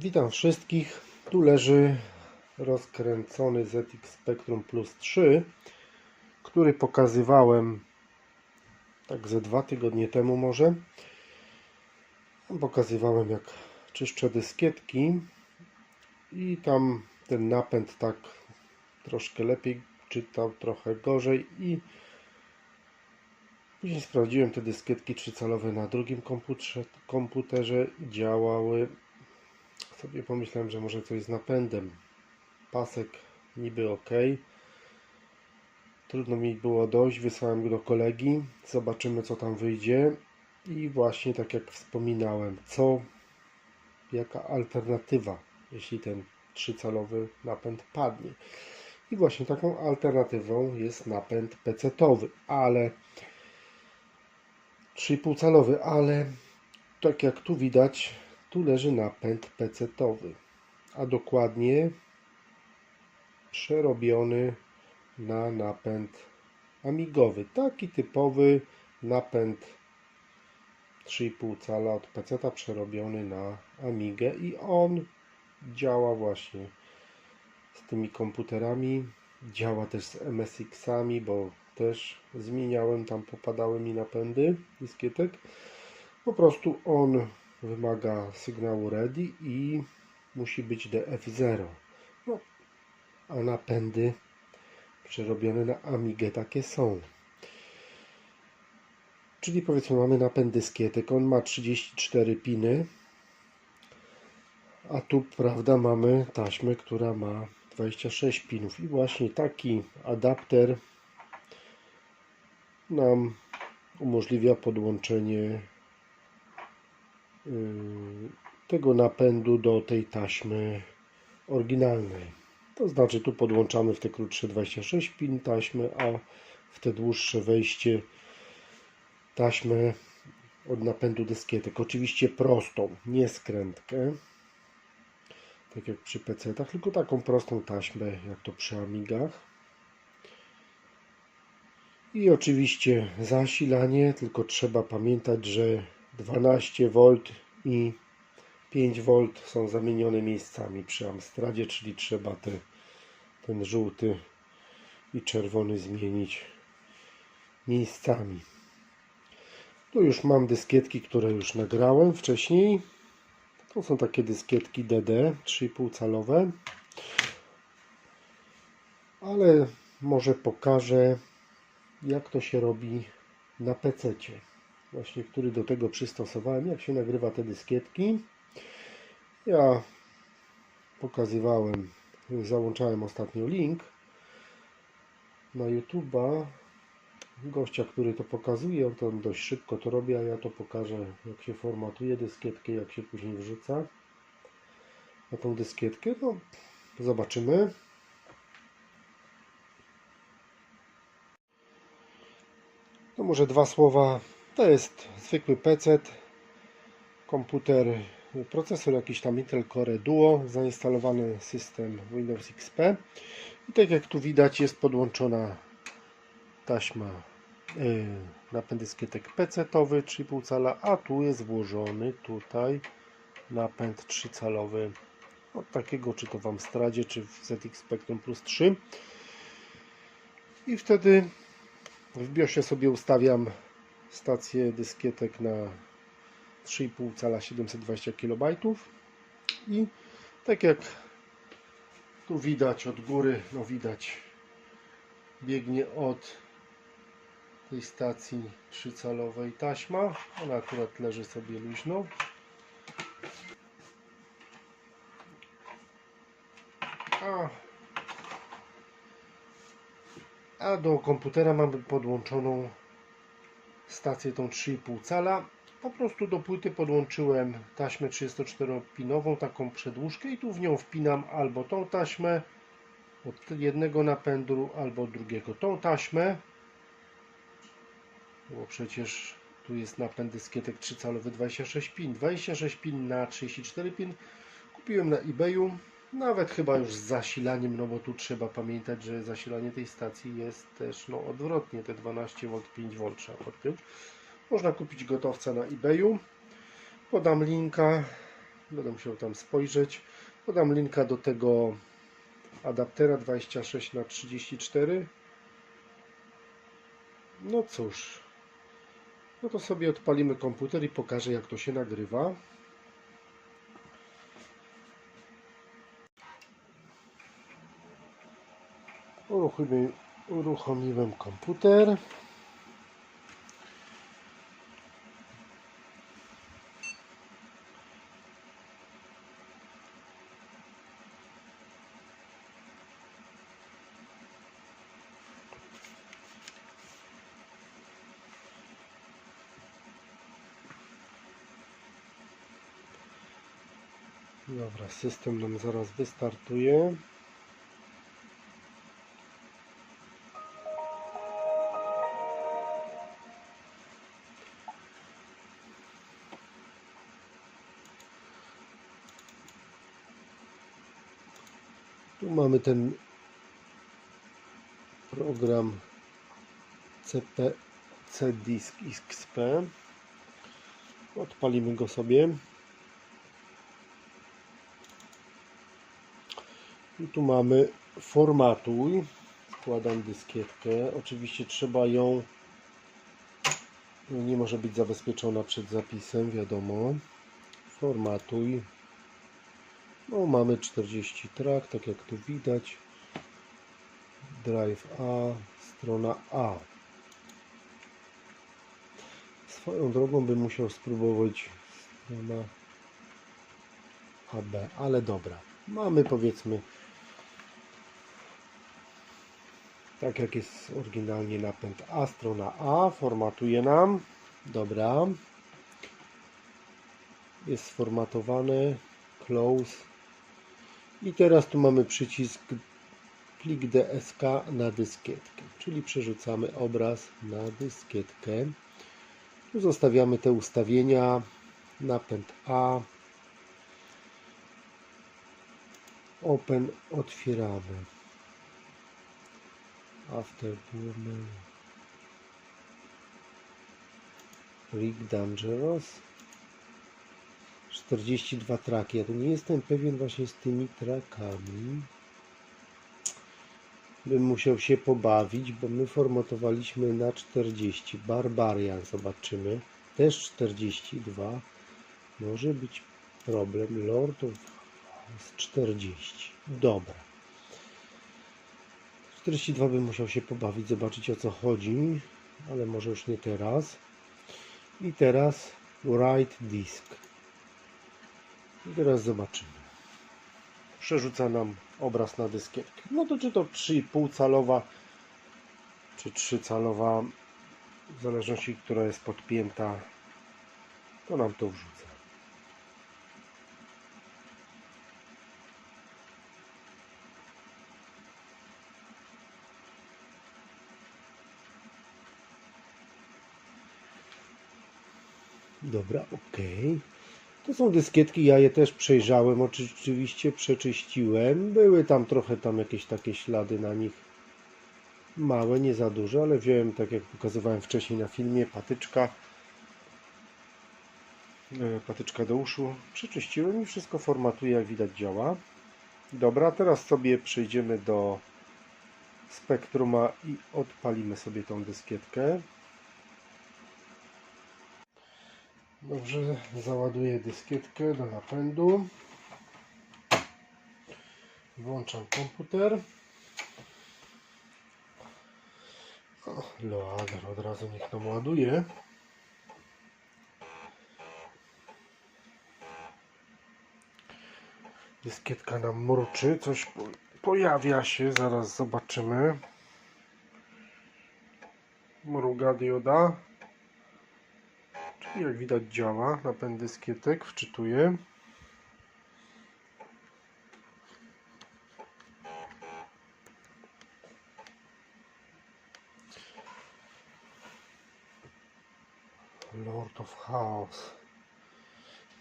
Witam wszystkich. Tu leży rozkręcony ZX Spectrum Plus 3, który pokazywałem tak ze dwa tygodnie temu może. Pokazywałem jak czyszczę dyskietki i tam ten napęd tak troszkę lepiej czytał, trochę gorzej i później sprawdziłem te dyskietki trzycalowe na drugim komputerze, komputerze działały sobie pomyślałem, że może coś z napędem. Pasek niby ok. Trudno mi było dojść, wysłałem go do kolegi. Zobaczymy co tam wyjdzie. I właśnie tak jak wspominałem, co, jaka alternatywa, jeśli ten trzycalowy napęd padnie. I właśnie taką alternatywą jest napęd PC-towy, ale 3,5 calowy, ale tak jak tu widać, tu leży napęd PC-towy, a dokładnie przerobiony na napęd amigowy. Taki typowy napęd 3,5 cala od PC przerobiony na Amigę i on działa właśnie z tymi komputerami. Działa też z MSX-ami, bo też zmieniałem, tam popadały mi napędy dyskietek. Po prostu on wymaga sygnału ready i musi być DF0. No, a napędy przerobione na Amigę takie są. Czyli powiedzmy mamy napęd dyskietek, on ma 34 piny, a tu prawda mamy taśmę, która ma 26 pinów i właśnie taki adapter nam umożliwia podłączenie tego napędu do tej taśmy oryginalnej. To znaczy tu podłączamy w te krótsze 26 pin taśmy, a w te dłuższe wejście taśmę od napędu dyskietek. Oczywiście prostą, nie skrętkę, tak jak przy PC-tach, tylko taką prostą taśmę, jak to przy Amigach. I oczywiście zasilanie, tylko trzeba pamiętać, że 12V i 5V są zamienione miejscami przy Amstradzie, czyli trzeba te, ten żółty i czerwony zmienić miejscami. Tu już mam dyskietki, które już nagrałem wcześniej. To są takie dyskietki DD 3,5 calowe. Ale może pokażę jak to się robi na PC. Właśnie, który do tego przystosowałem, jak się nagrywa te dyskietki. Ja pokazywałem, załączałem ostatnio link na YouTube'a gościa, który to pokazuje, on to dość szybko to robi, a ja to pokażę, jak się formatuje dyskietkę, jak się później wrzuca na tą dyskietkę. No, zobaczymy. No może dwa słowa. To jest zwykły PC, komputer, procesor jakiś tam Intel Core Duo, zainstalowany system Windows XP. I tak jak tu widać jest podłączona taśma yy, napęd dyskietek PC-towy 3,5 cala, a tu jest włożony tutaj napęd 3-calowy od takiego czy to w Amstradzie, czy w ZX Spectrum Plus 3 i wtedy w BIOSie sobie ustawiam stację dyskietek na 3,5 cala 720 KB i tak jak tu widać od góry, no widać biegnie od tej stacji 3-calowej taśma. Ona akurat leży sobie luźno. A a do komputera mamy podłączoną stację tą 3,5 cala. Po prostu do płyty podłączyłem taśmę 34-pinową, taką przedłużkę i tu w nią wpinam albo tą taśmę od jednego napędu, albo od drugiego. Tą taśmę bo przecież tu jest napęd dyskietek 3-calowy 26 pin. 26 pin na 34 pin. Kupiłem na eBayu nawet chyba już z zasilaniem, no bo tu trzeba pamiętać, że zasilanie tej stacji jest też no, odwrotnie, te 12V, 5V trzeba podpiąć. Można kupić gotowca na eBayu. Podam linka Będę musiał tam spojrzeć. Podam linka do tego adaptera 26 na 34 no cóż no to sobie odpalimy komputer i pokażę jak to się nagrywa uruchomiłem, uruchomiłem komputer Dobra, system nam zaraz wystartuje. Tu mamy ten program CP C-Disk XP. Odpalimy go sobie. I tu mamy formatuj. Wkładam dyskietkę. Oczywiście trzeba ją. no Nie może być zabezpieczona przed zapisem, wiadomo. Formatuj. No, mamy 40 trak, tak jak tu widać. Drive A, strona A. Swoją drogą bym musiał spróbować strona AB, ale dobra. Mamy powiedzmy tak jak jest oryginalnie napęd A, strona A, formatuje nam. Dobra. Jest sformatowane. Close. I teraz tu mamy przycisk plik DSK na dyskietkę, czyli przerzucamy obraz na dyskietkę. Tu zostawiamy te ustawienia. Napęd A. Open otwieramy. Afterburner. Rig Dangerous. 42 traki. Ja tu nie jestem pewien właśnie z tymi trakami. Bym musiał się pobawić, bo my formatowaliśmy na 40. Barbarian zobaczymy. Też 42. Może być problem. Lord of jest 40. Dobra. 42 bym musiał się pobawić, zobaczyć o co chodzi, ale może już nie teraz. I teraz write disk. I teraz zobaczymy. Przerzuca nam obraz na dyskietkę. No to czy to 3,5 calowa, czy 3 calowa, w zależności, która jest podpięta, to nam to wrzuca. Dobra, ok. To są dyskietki, ja je też przejrzałem, oczywiście przeczyściłem. Były tam trochę tam jakieś takie ślady na nich. Małe, nie za duże, ale wziąłem, tak jak pokazywałem wcześniej na filmie, patyczka. e, Patyczka do uszu. Przeczyściłem i wszystko formatuje, jak widać działa. Dobra, teraz sobie przejdziemy do Spektruma i odpalimy sobie tą dyskietkę. Dobrze, załaduję dyskietkę do napędu. Włączam komputer. O, Loader od razu niech nam ładuje. Dyskietka nam mruczy, coś po- pojawia się, zaraz zobaczymy. Mruga dioda. Czyli jak widać działa, napęd dyskietek wczytuje. Lord of Chaos.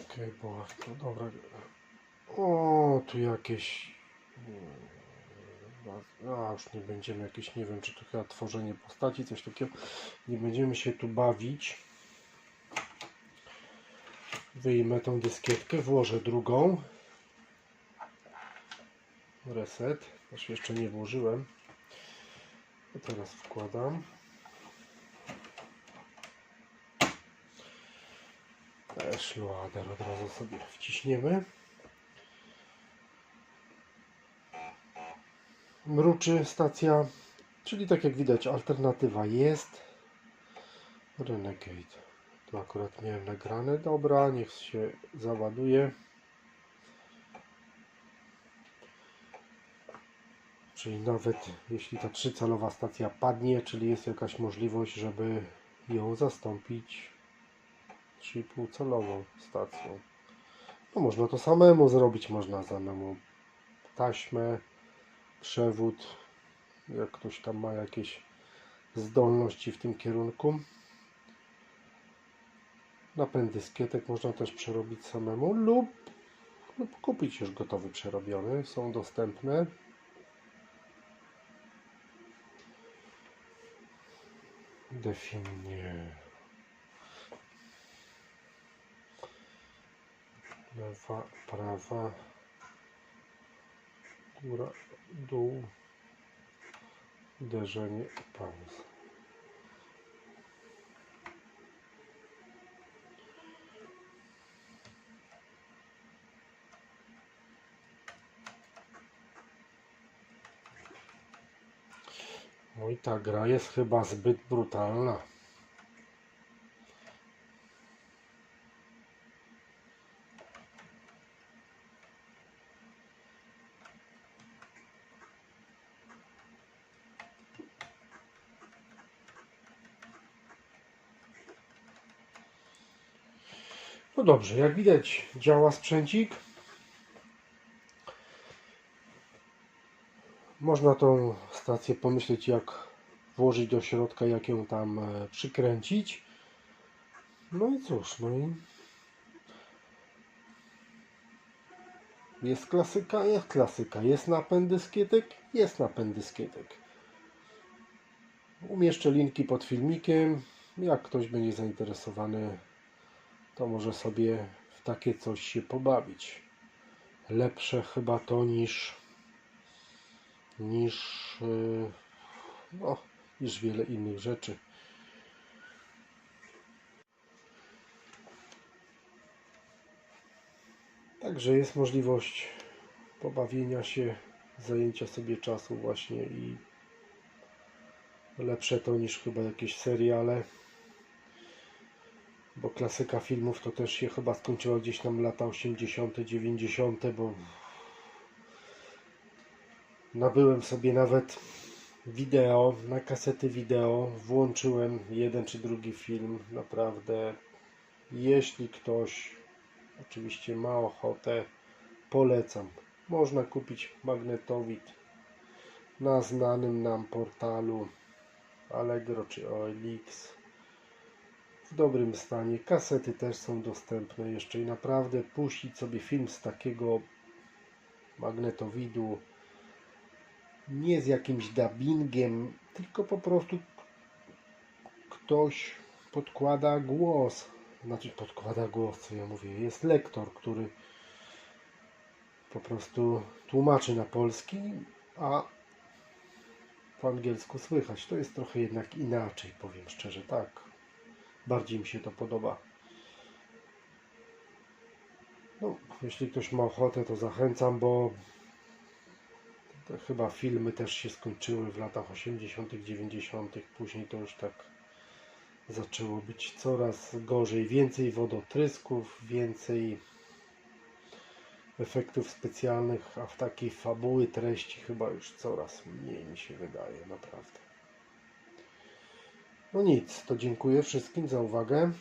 Okej, bo to dobra. O, tu jakieś. A, już nie będziemy jakieś, nie wiem, czy to chyba tworzenie postaci, coś takiego. Nie będziemy się tu bawić. Wyjmę tą dyskietkę, włożę drugą. Reset. Też jeszcze nie włożyłem. Teraz wkładam. Też loader od razu sobie wciśniemy. Mruczy stacja, czyli tak jak widać alternatywa jest. Renegade. Tu akurat miałem nagrane. Dobra, niech się załaduje. Czyli nawet jeśli ta trzycalowa stacja padnie, czyli jest jakaś możliwość, żeby ją zastąpić 3,5 calową stacją. No można to samemu zrobić, można samemu taśmę, przewód, jak ktoś tam ma jakieś zdolności w tym kierunku. Napęd dyskietek można też przerobić samemu lub, lub kupić już gotowy przerobiony. Są dostępne. Definie. Lewa, prawa, góra, dół, uderzenie, pauza. Ta gra jest chyba zbyt brutalna. No dobrze, jak widać działa sprzęcik. Można tą stację pomyśleć jak włożyć do środka, jak ją tam e, przykręcić. No i cóż, no i jest klasyka, jest klasyka. Jest napęd dyskietek, jest napęd dyskietek. Umieszczę linki pod filmikiem. Jak ktoś będzie zainteresowany, to może sobie w takie coś się pobawić. Lepsze chyba to niż niż yy, no, niż wiele innych rzeczy. Także jest możliwość pobawienia się, zajęcia sobie czasu właśnie i lepsze to niż chyba jakieś seriale. Bo klasyka filmów to też się chyba skończyła gdzieś tam lata 80., 90., bo nabyłem sobie nawet wideo, na kasety wideo, włączyłem jeden czy drugi film, naprawdę jeśli ktoś oczywiście ma ochotę, polecam. Można kupić magnetowid na znanym nam portalu Allegro czy OLX w dobrym stanie. Kasety też są dostępne jeszcze i naprawdę puścić sobie film z takiego magnetowidu nie z jakimś dubbingiem, tylko po prostu ktoś podkłada głos. Znaczy podkłada głos, co ja mówię. Jest lektor, który po prostu tłumaczy na polski, a po angielsku słychać. To jest trochę jednak inaczej, powiem szczerze, tak. Bardziej mi się to podoba. No, jeśli ktoś ma ochotę, to zachęcam, bo te chyba filmy też się skończyły w latach 80., 90., później to już tak zaczęło być coraz gorzej. Więcej wodotrysków, więcej efektów specjalnych, a w takiej fabuły treści chyba już coraz mniej mi się wydaje, naprawdę. No nic, to dziękuję wszystkim za uwagę.